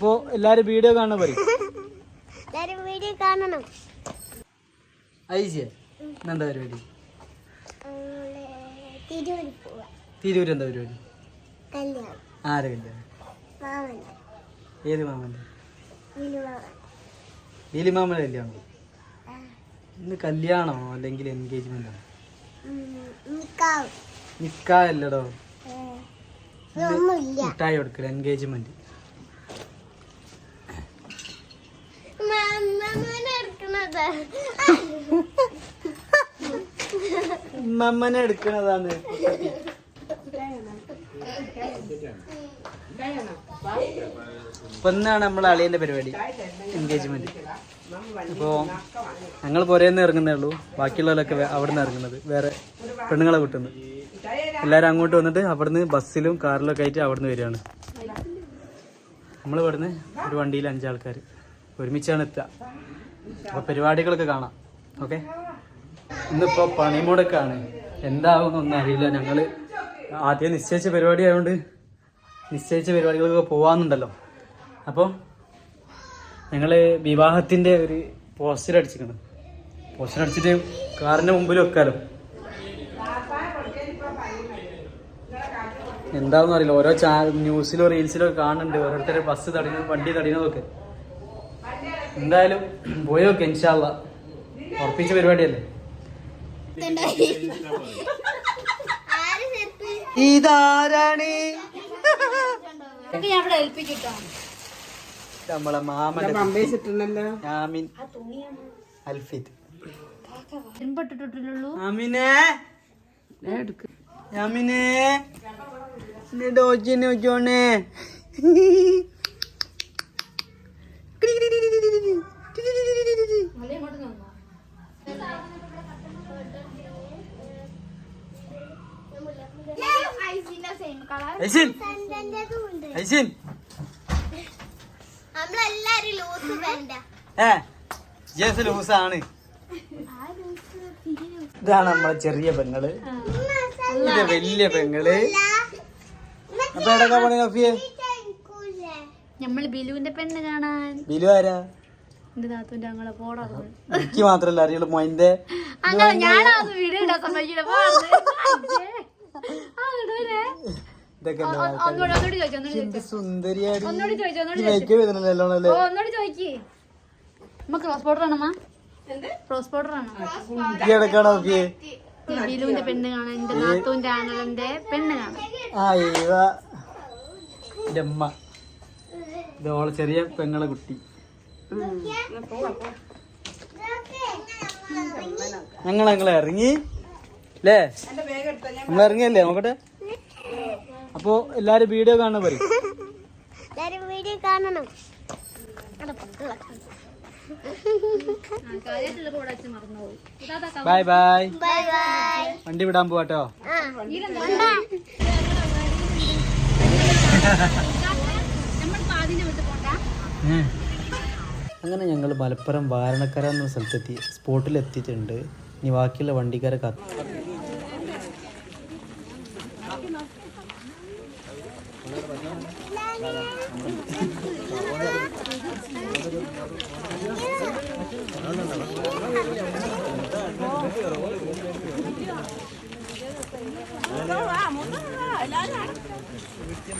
അപ്പോ എല്ലാരും വീഡിയോ കാണാൻ പറയും എല്ലാരും വീഡിയോ കാണണം. ഐസിയ എന്താ പരിപാടി? തിരൂര് എന്താ പരിപാടി? കല്യാണം. ആരെ കല്യാണം? ഏത് ലീലി മാമന്റെ കല്യാണം. ഇന്ന് കല്യാണമോ അല്ലെങ്കിൽ എൻഗേജ്മെന്റോ ആണോ? നിക്കാല്ലടോ മിഠായി കൊടുക്കൽ എൻഗേജ്മെന്റ് എടുക്കണത് മമ്മനെ എടുക്കണതാണ്. ഇപ്പൊ ഇന്നാണ് നമ്മളെ അളിയന്റെ പരിപാടി എൻഗേജ്മെന്റ് അപ്പോ ഞങ്ങൾ പുരേന്ന് ഇറങ്ങുന്നേ ഉള്ളൂ. ബാക്കിയുള്ളവരൊക്കെ അവിടെ നിന്ന് ഇറങ്ങുന്നത്. വേറെ പെണ്ണുങ്ങളെ വിട്ടുന്നത് എല്ലാരും അങ്ങോട്ട് വന്നിട്ട് അവിടുന്ന് ബസ്സിലും കാറിലൊക്കെ ആയിട്ട് അവിടുന്ന് വരികയാണ്. നമ്മൾ ഇവിടുന്ന് ഒരു വണ്ടിയിൽ അഞ്ചാൾക്കാർ ഒരുമിച്ചാണ് എത്തുക. അപ്പൊ പരിപാടികളൊക്കെ കാണാം. ഓക്കെ? ഇന്നിപ്പോ പണിമുടക്കാണ്. ഒന്നും അറിയില്ല. ഞങ്ങൾ ആദ്യം നിശ്ചയിച്ച പരിപാടി ആയതുകൊണ്ട് നിശ്ചയിച്ച പരിപാടികളൊക്കെ പോവാന്നുണ്ടല്ലോ. അപ്പോൾ ഞങ്ങൾ വിവാഹത്തിന്റെ ഒരു പോസ്റ്റർ അടിച്ചിരിക്കണം. പോസ്റ്റർ അടിച്ചിട്ട് കാറിന്റെ മുമ്പിൽ വെക്കാലോ. എന്താണെന്ന് അറിയില്ല ഓരോ ചാ ന്യൂസിലോ റീൽസിലോ കാണുന്നുണ്ട്. ഓരോരുത്തരെ ബസ് തടയുന്നത് വണ്ടി തടയുന്നതൊക്കെ. എന്തായാലും പോയി നോക്കി ഇൻഷാല്ല ഉറപ്പിച്ച പരിപാടിയല്ലേ? ഇതാരാണ്? നമ്മളെ യാമിൻ അൽഫിത് യാമിനെ. എന്റെ ഡോജിനെ വെച്ചോണേ. ഐസിൻ. ഐസിൻ. നമ്മളെല്ലാരും ലൂസ് വേണ്ട ഏ ജേസ് ലൂസാണ്. ഇതാണ് നമ്മളെ ചെറിയ പെങ്ങൾ. ഇത് വലിയ പെങ്ങൾ. അപ്പൊ പണി നഫിയെ നമ്മൾ ബിലുവിന്റെ പെണ്ണ് കാണാൻ. ബിലു ആരാ? എന്റെ നാത്തുന്റെ ഞങ്ങളെ പോടാ എനിക്ക് മാത്രല്ല അറിയുള്ളൂ മൊയിന്റെ അങ്ങനെ ഞാനത് വീഡിയോ ഇടാൻ സമ്മതിക്കില്ല. ഇതൊക്കെ എന്ത് സുന്ദരിയാടി ക്രോസ് ബോർഡർ ക്രോസ് ബോർഡർ ആണോ ഈ ഇടക്കാണോ നോക്കിയേ? ബിലുവിന്റെ പെണ്ണ് കാണാൻ എന്റെ നാത്തൂന്റെ ആങ്ങളന്റെ പെണ്ണ് കാണാൻ. ആ ഇവ. എന്റെ അമ്മ. ഇത് ചെറിയ പെങ്ങളെ കുട്ടി. ഞങ്ങൾ ഞങ്ങൾ ഇറങ്ങി. അല്ലേ നമ്മൾ ഇറങ്ങിയല്ലേ നോക്കട്ടെ. അപ്പോ എല്ലാരും വീഡിയോ കാണാൻ പറയും എല്ലാരും വീഡിയോ കാണണം. Bye bye. Bye bye. വണ്ടി വിടാൻ പോവാട്ടോ ആ. ഉണ്ടാ. നമ്മൾ പാതിനെ വിട്ട് പോണ്ടാ? അങ്ങനെ ഞങ്ങൾ മലപ്പുറം വാരണക്കര എന്ന സ്ഥലത്തെത്തി. സ്പോട്ടിൽ എത്തിയിട്ടുണ്ട് ഇനി ബാക്കിയുള്ള വണ്ടിക്കാരെ കത്ത് Hello.